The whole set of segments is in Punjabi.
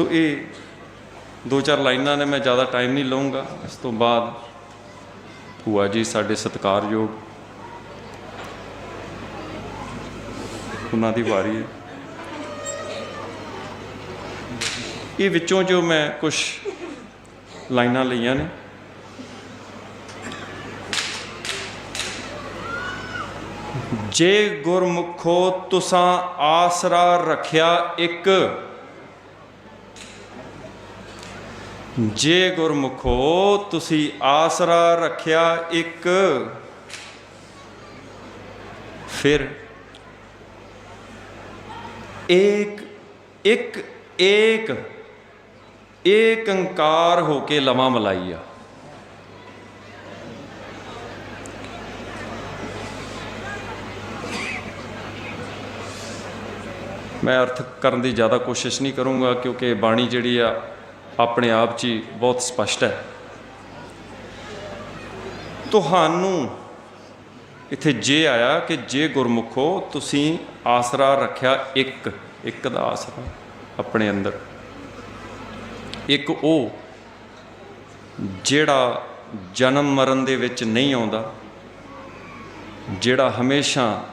ਸੋ ਇਹ ਦੋ ਚਾਰ ਲਾਈਨਾਂ ਨੇ, ਮੈਂ ਜ਼ਿਆਦਾ ਟਾਈਮ ਨਹੀਂ ਲਵਾਂਗਾ ਇਸ ਤੋਂ ਬਾਅਦ ਭੂਆ ਜੀ ਸਾਡੇ ਸਤਿਕਾਰਯੋਗ ਉਹਨਾਂ ਦੀ ਵਾਰੀ ਹੈ। ਇਹ ਵਿੱਚੋਂ ਜੋ ਮੈਂ ਕੁਝ ਲਾਈਨਾਂ ਲਈਆਂ ਨੇ, ਜੇ ਗੁਰਮੁਖੋ ਤੁਸਾਂ ਆਸਰਾ ਰੱਖਿਆ ਇੱਕ ਜੇ ਗੁਰਮੁਖੋ ਤੁਸੀਂ ਆਸਰਾ ਰੱਖਿਆ ਇੱਕ, ਫਿਰ ਏਕ, ਇੱਕ, ਏਕ ਏਕ ਅੰਕਾਰ ਹੋ ਕੇ ਲਵਾ ਮਲਾਈਆ ਮੈਂ ਅਰਥ ਕਰਨ ਦੀ ਜ਼ਿਆਦਾ ਕੋਸ਼ਿਸ਼ ਨਹੀਂ ਕਰੂੰਗਾ ਕਿਉਂਕਿ ਬਾਣੀ ਜਿਹੜੀ ਆ ਆਪਣੇ ਆਪ 'ਚ ਹੀ ਬਹੁਤ ਸਪਸ਼ਟ ਹੈ। ਤੁਹਾਨੂੰ ਇੱਥੇ ਜੇ ਆਇਆ ਕਿ ਜੇ ਗੁਰਮੁਖੋ ਤੁਸੀਂ ਆਸਰਾ ਰੱਖਿਆ ਇੱਕ ਇੱਕ ਦਾ ਆਸਰਾ ਆਪਣੇ ਅੰਦਰ। ਇੱਕ ਉਹ ਜਿਹੜਾ ਜਨਮ ਮਰਨ ਦੇ ਵਿੱਚ ਨਹੀਂ ਆਉਂਦਾ, ਜਿਹੜਾ ਹਮੇਸ਼ਾ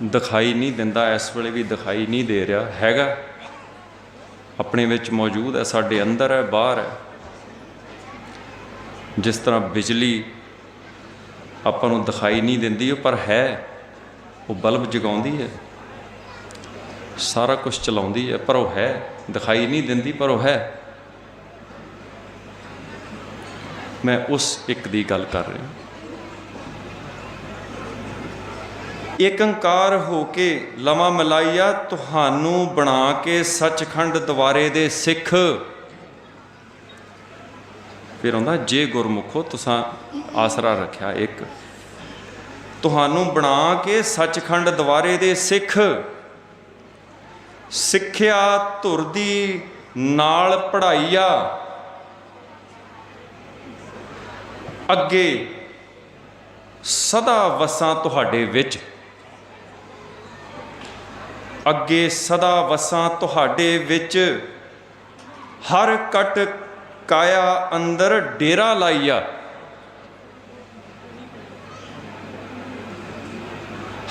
ਦਿਖਾਈ ਨਹੀਂ ਦਿੰਦਾ, ਇਸ ਵੇਲੇ ਵੀ ਦਿਖਾਈ ਨਹੀਂ ਦੇ ਰਿਹਾ, ਹੈਗਾ। ਆਪਣੇ ਵਿੱਚ ਮੌਜੂਦ ਹੈ, ਸਾਡੇ ਅੰਦਰ ਹੈ, ਬਾਹਰ ਹੈ। ਜਿਸ ਤਰ੍ਹਾਂ ਬਿਜਲੀ ਆਪਾਂ ਨੂੰ ਦਿਖਾਈ ਨਹੀਂ ਦਿੰਦੀ, ਉਹ ਪਰ ਹੈ। ਉਹ ਬਲਬ ਜਗਾਉਂਦੀ ਹੈ। ਸਾਰਾ ਕੁਝ ਚਲਾਉਂਦੀ ਹੈ, ਪਰ ਉਹ ਹੈ। ਦਿਖਾਈ ਨਹੀਂ ਦਿੰਦੀ, ਪਰ ਉਹ ਹੈ। ਮੈਂ ਉਸ ਇੱਕ ਦੀ ਗੱਲ ਕਰ ਰਿਹਾ। ਏਕੰਕਾਰ ਹੋ ਕੇ ਲਵਾ ਮਲਾਈਆ, ਤੁਹਾਨੂੰ ਬਣਾ ਕੇ ਸੱਚਖੰਡ ਦਵਾਰੇ ਦੇ ਸਿੱਖ। ਫਿਰ ਆਉਂਦਾ, ਜੇ ਗੁਰਮੁਖੋ, ਤੁਸਾਂ ਆਸਰਾ ਰੱਖਿਆ ਇੱਕ। ਤੁਹਾਨੂੰ ਬਣਾ ਕੇ ਸੱਚਖੰਡ ਦਵਾਰੇ ਦੇ ਸਿੱਖ। ਸਿੱਖਿਆ ਧੁਰ ਦੀ ਨਾਲ ਪੜਾਈਆ ਅੱਗੇ ਸਦਾ ਵਸਾਂ ਤੁਹਾਡੇ ਵਿੱਚ। ਅੱਗੇ ਸਦਾ ਵਸਾਂ ਤੁਹਾਡੇ ਵਿੱਚ। ਹਰ ਕਟ ਕਾਇਆ ਅੰਦਰ ਡੇਰਾ ਲਾਈਆ।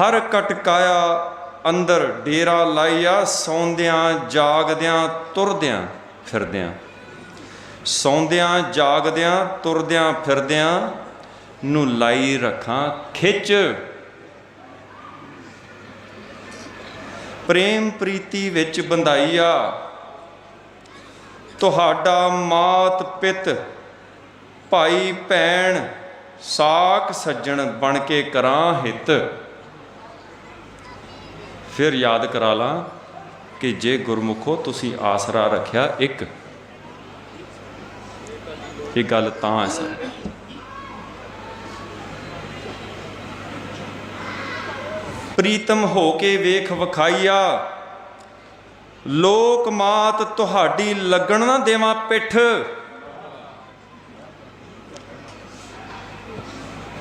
ਹਰ ਕਟ ਕਾਇਆ ਅੰਦਰ ਡੇਰਾ ਲਾਈਆ, ਸੌਂਦਿਆਂ ਜਾਗਦਿਆਂ ਤੁਰਦਿਆਂ ਫਿਰਦਿਆਂ। ਸੌਂਦਿਆਂ ਜਾਗਦਿਆਂ ਤੁਰਦਿਆਂ ਫਿਰਦਿਆਂ ਨੂੰ ਲਾਈ ਰੱਖਾਂ ਖਿੱਚ। ਪ੍ਰੇਮ ਪ੍ਰੀਤੀ ਵਿੱਚ ਬੰਧਾਈਆ ਤੁਹਾਡਾ ਮਾਤ ਪਿਤ, ਭਾਈ ਭੈਣ, ਸਾਖ ਸੱਜਣ ਬਣ ਕੇ ਕਰਾਂ ਹਿੱਤ। ਫਿਰ ਯਾਦ ਕਰਾ ਲਾਂ ਕਿ ਜੇ ਗੁਰਮੁਖੋ ਤੁਸੀਂ ਆਸਰਾ ਰੱਖਿਆ ਇੱਕ। ਇਹ ਗੱਲ ਤਾਂ ਹੈ ਸਰ। ਪ੍ਰੀਤਮ ਹੋ ਕੇ ਵੇਖ ਵਿਖਾਈਆ। ਲੋਕ ਮਾਤ ਤੁਹਾਡੀ ਲੱਗਣ ਨਾ ਦੇਵਾਂ ਪਿੱਠ।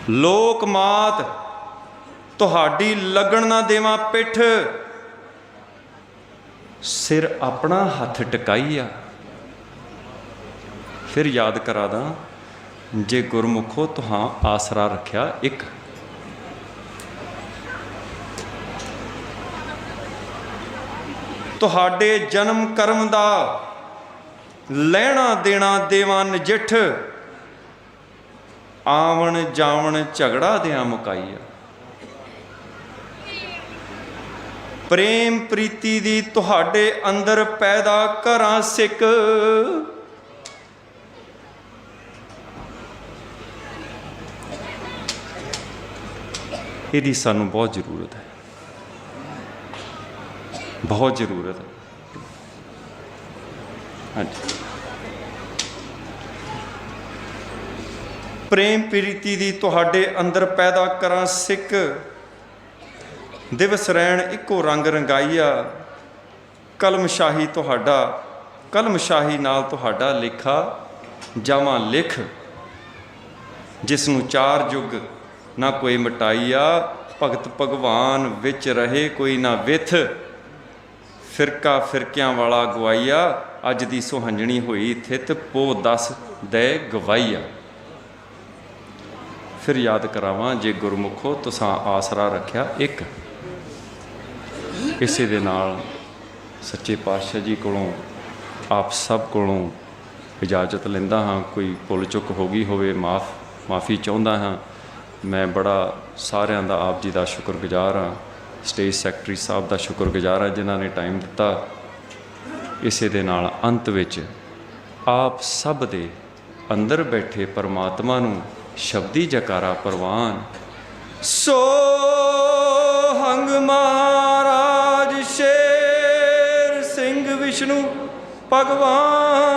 ਲੋਕ ਮਾਤ ਤੁਹਾਡੀ ਲੱਗਣ ਨਾ ਦੇਵਾਂ ਪਿੱਠ। ਸਿਰ ਆਪਣਾ ਹੱਥ ਟਿਕਾਈਆ। ਫਿਰ ਯਾਦ ਕਰਾ ਦਾਂ, ਜੇ ਗੁਰਮੁਖੋ ਤੁਹਾਂ ਆਸਰਾ ਰੱਖਿਆ ਇੱਕ। ਤੁਹਾਡੇ ਜਨਮ ਕਰਮ ਦਾ ਲੈਣਾ ਦੇਣਾ ਦੇਵਾਂ ਨਜਿੱਠ। ਆਵਣ ਜਾਵਣ ਝਗੜਾ ਦਿਆਂ ਮੁਕਾਈਆ। ਪ੍ਰੇਮ ਪ੍ਰੀਤੀ ਦੀ ਤੁਹਾਡੇ ਅੰਦਰ ਪੈਦਾ ਕਰਾਂ ਸਿੱਕ ਇਹਦੀ ਸਾਨੂੰ ਬਹੁਤ ਜ਼ਰੂਰਤ ਹੈ। ਬਹੁਤ ਜ਼ਰੂਰਤ ਹੈ। ਹਾਂਜੀ। ਪ੍ਰੇਮ ਪ੍ਰੀਤੀ ਦੀ ਤੁਹਾਡੇ ਅੰਦਰ ਪੈਦਾ ਕਰਾਂ ਸਿੱਖ। ਦਿਵਸ ਰਹਿਣ ਇੱਕੋ ਰੰਗ ਰੰਗਾਈਆ। ਕਲਮ ਸ਼ਾਹੀ ਤੁਹਾਡਾ ਕਲਮ ਸ਼ਾਹੀ ਨਾਲ ਤੁਹਾਡਾ ਲੇਖਾ ਜਾਵਾਂ ਲਿਖ। ਜਿਸ ਨੂੰ ਚਾਰ ਯੁਗ ਨਾ ਕੋਈ ਮਟਾਈਆ, ਭਗਤ ਭਗਵਾਨ ਵਿੱਚ ਰਹੇ ਕੋਈ ਨਾ ਵਿਥ। ਫਿਰਕਾ ਫਿਰਕਿਆਂ ਵਾਲਾ ਗਵਾਈਆ ਅੱਜ ਦੀ ਸੁਹੰਜਣੀ ਹੋਈ ਇੱਥੇ ਪੋ ਦਸ ਦੇ ਗਵਾਈਆ ਫਿਰ ਯਾਦ ਕਰਾਵਾਂ, ਜੇ ਗੁਰਮੁਖੋ ਤੁਸਾਂ ਆਸਰਾ ਰੱਖਿਆ ਇੱਕ। ਇਸੇ ਦੇ ਨਾਲ ਸੱਚੇ ਪਾਤਸ਼ਾਹ ਜੀ ਕੋਲੋਂ ਆਪ ਸਭ ਕੋਲੋਂ ਇਜਾਜ਼ਤ ਲੈਂਦਾ ਹਾਂ, ਕੋਈ ਭੁੱਲ ਚੁੱਕ ਹੋ ਗਈ ਹੋਵੇ, ਮਾਫ, ਮਾਫੀ ਚਾਹੁੰਦਾ ਹਾਂ। ਮੈਂ ਬੜਾ ਸਾਰਿਆਂ ਦਾ ਆਪ ਜੀ ਦਾ ਸ਼ੁਕਰਗੁਜ਼ਾਰ ਹਾਂ। ਸਟੇਜ ਸੈਕਟਰੀ ਸਾਹਿਬ ਦਾ ਸ਼ੁਕਰਗੁਜ਼ਾਰ ਹਾਂ ਜਿਨ੍ਹਾਂ ਨੇ ਟਾਈਮ ਦਿੱਤਾ। ਇਸੇ ਦੇ ਨਾਲ ਅੰਤ ਵਿੱਚ ਆਪ ਸਭ ਦੇ ਅੰਦਰ ਬੈਠੇ ਪਰਮਾਤਮਾ ਨੂੰ ਸ਼ਬਦੀ ਜਕਾਰਾ ਪ੍ਰਵਾਨ। ਸੋ ਹੰਗ ਮਹਾਰਾਜ ਸ਼ੇਰ ਸਿੰਘ ਵਿਸ਼ਨੂੰ ਭਗਵਾਨ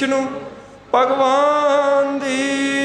ਵਿਸ਼ਨੂੰ ਭਗਵਾਨ ਦੀ